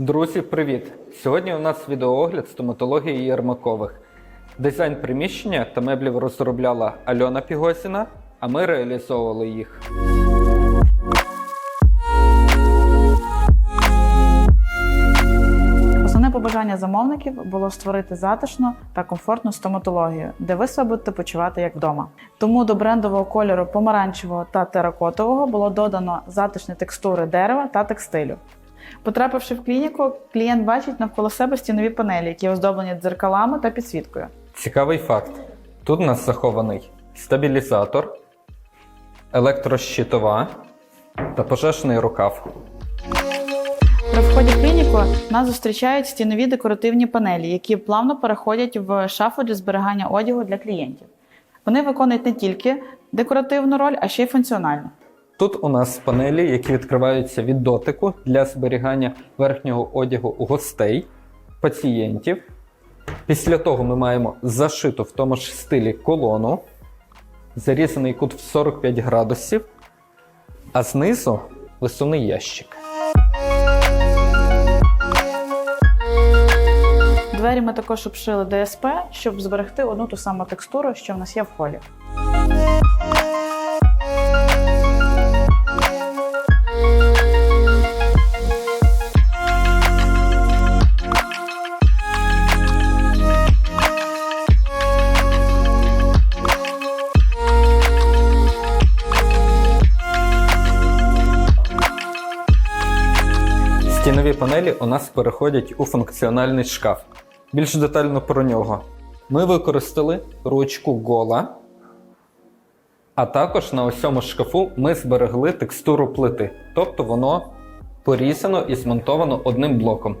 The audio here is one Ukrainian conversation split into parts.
Друзі, привіт! Сьогодні у нас відеоогляд стоматології Єрмакових. Дизайн приміщення та меблів розробляла Альона Пігосіна, а ми реалізовували їх. Основне побажання замовників було створити затишну та комфортну стоматологію, де ви себе будете почувати як вдома. Тому до брендового кольору помаранчевого та теракотового було додано затишні текстури дерева та текстилю. Потрапивши в клініку, клієнт бачить навколо себе стінові панелі, які оздоблені дзеркалами та підсвіткою. Цікавий факт: тут у нас захований стабілізатор, електрощитова та пожежний рукав. При вході в клініку нас зустрічають стінові декоративні панелі, які плавно переходять в шафу для зберігання одягу для клієнтів. Вони виконують не тільки декоративну роль, а ще й функціональну. Тут у нас панелі, які відкриваються від дотику для зберігання верхнього одягу гостей, пацієнтів. Після того ми маємо зашиту в тому ж стилі колону, зарізаний кут в 45 градусів, а знизу висувний ящик. Двері ми також обшили ДСП, щоб зберегти одну ту саму текстуру, що в нас є в холі. Стінові панелі у нас переходять у функціональний шкаф. Більш детально про нього. Ми використали ручку гола, а також на ось цьому шкафу ми зберегли текстуру плити, тобто воно порізано і змонтовано одним блоком.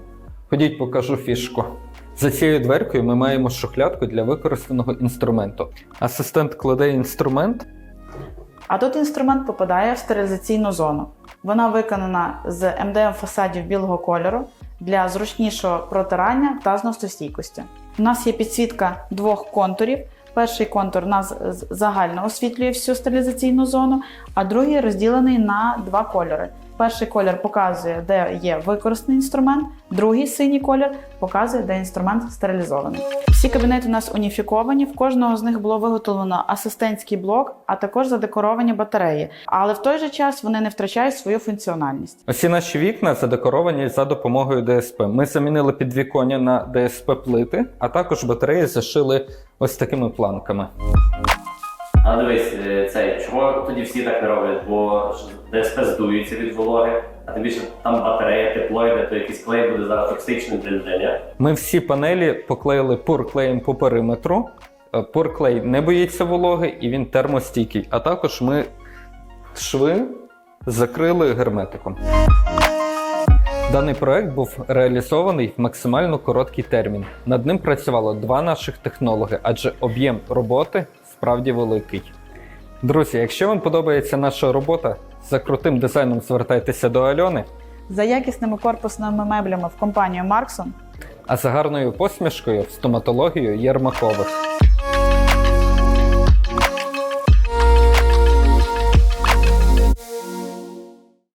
Ходіть, покажу фішку. За цією дверкою ми маємо шухлядку для використаного інструменту. Асистент кладе інструмент, А тут інструмент попадає в стерилізаційну зону. Вона виконана з МДМ фасадів білого кольору для зручнішого протирання та зносостійкості. У нас є підсвітка двох контурів. Перший контур нас загально освітлює всю стилізаційну зону, а другий розділений на два кольори. Перший колір показує, де є використаний інструмент, другий синій колір показує, де інструмент стерилізований. Всі кабінети у нас уніфіковані. В кожного з них було виготовлено асистентський блок, а також задекоровані батареї. Але в той же час вони не втрачають свою функціональність. Усі наші вікна задекоровані за допомогою ДСП. Ми замінили підвіконня на ДСП плити, а також батареї зашили ось такими планками. А дивись, е, цей, чого тоді всі так не роблять? Бо ДСП здується від вологи, а тим більше там батарея, тепло йде, то якийсь клей буде зараз токсичний для людей. Ми всі панелі поклеїли пурклеєм по периметру. Е, Пурклей не боїться вологи і він термостійкий. А також ми шви закрили герметиком. Даний проект був реалізований в максимально короткий термін. Над ним працювало два наших технологи, адже об'єм роботи справді великий. Друзі, якщо вам подобається наша робота, за крутим дизайном звертайтеся до Альони, За якісними корпусними меблями в компанію Марксон а за гарною посмішкою в стоматологію Єрмакових.